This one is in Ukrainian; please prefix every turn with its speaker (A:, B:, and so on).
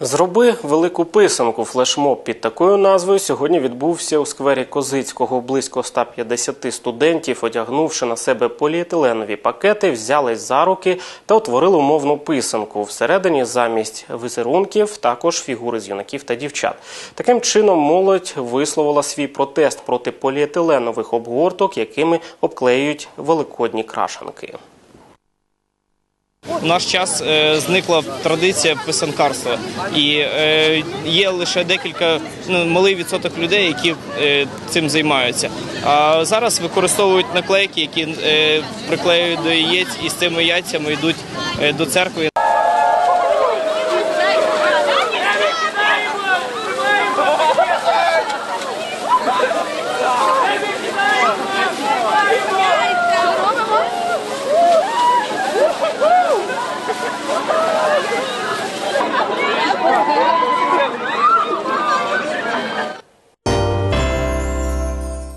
A: Зроби велику писанку. Флешмоб під такою назвою сьогодні відбувся у сквері Козицького. Близько 150 студентів, одягнувши на себе поліетиленові пакети, взялись за руки та утворили умовну писанку. Всередині замість візерунків також фігури з юнаків та дівчат. Таким чином молодь висловила свій протест проти поліетиленових обгорток, якими обклеюють великодні крашанки.
B: В наш час е, зникла традиція писанкарства, і е, є лише декілька ну, малий відсоток людей, які е, цим займаються. А зараз використовують наклейки, які приклеюють до яєць і з цими яйцями йдуть до церкви.